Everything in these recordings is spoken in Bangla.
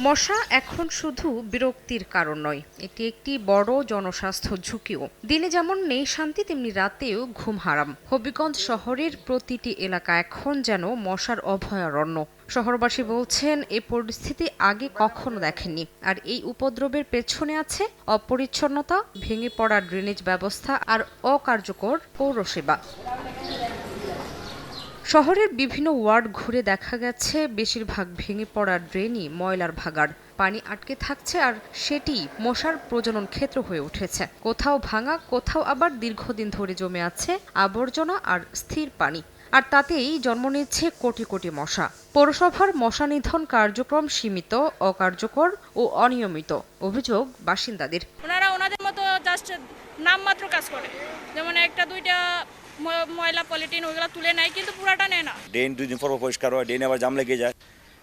মশা এখন শুধু বিরক্তির কারণ নয়, এটি একটি বড় জনস্বাস্থ্য ঝুঁকিও। দিনে যেমন নেই শান্তি, তেমনি রাতেও ঘুম হারাম। হবিগঞ্জ শহরের প্রতিটি এলাকা এখন যেন মশার অভয়ারণ্য। শহরবাসী বলছেন, এ পরিস্থিতি আগে কখনো দেখেননি, আর এই উপদ্রবের পেছনে আছে অপরিচ্ছন্নতা, ভেঙে পড়া ড্রেনেজ ব্যবস্থা আর অকার্যকর পৌরসেবা। শহরের বিভিন্ন ওয়ার্ড ঘুরে দেখা গেছে, বেশিরভাগ ভেঙে পড়া ড্রেনই ময়লার ভাগাড়। পানি আটকে থাকছে আর সেটি মশার প্রজনন ক্ষেত্র হয়ে উঠেছে। কোথাও ভাঙা, কোথাও আবার দীর্ঘদিন ধরে জমে আছে আবর্জনা আর স্থির পানি। আর তাতেই জন্ম নিচ্ছে কোটি কোটি মশা। পৌরসভার মশা নিধন কার্যক্রম সীমিত, অকার্যকর ও অনিয়মিত। অভিযোগ বাসিন্দাদের। ওনারা ওনাদের মতো জাস্ট নামমাত্র কাজ করে। যেমন একটা, দুইটা ময়লা পলিটিন ওইগুলো তুলে নেয় কিন্তু পুরাটা নেয় না। ড্রেন দুই দিন পর পর পরিষ্কার হয় ড্রেনে আবার জাম লেগে যায়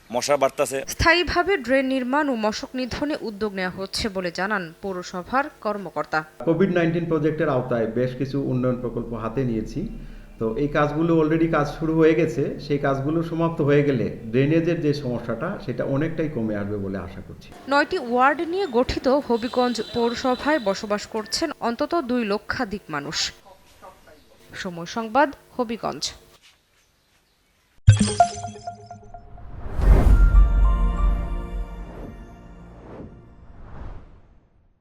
মশা বাড়তেছে। স্থায়ীভাবে ড্রেন নির্মাণ ও মশক নিধনে উদ্যোগ নেওয়া হচ্ছে বলে জানান পৌরসভার কর্মকর্তা। কোভিড নাইন্টিন প্রজেক্টের আওতায় বেশ কিছু উন্নয়ন প্রকল্প হাতে নিয়েছি। তো এই কাজগুলো অলরেডি কাজ শুরু হয়ে গেছে। সেই কাজগুলো সমাপ্ত হয়ে গেলে ড্রেনেজের যে সমস্যাটা সেটা অনেকটাই কমে আসবে বলে আশা করছি। নয়টি ওয়ার্ড নিয়ে গঠিত হবিগঞ্জ পৌরসভায় বসবাস করছেন অন্তত দুই লক্ষাধিক মানুষ। সময় সংবাদ হবিগঞ্জ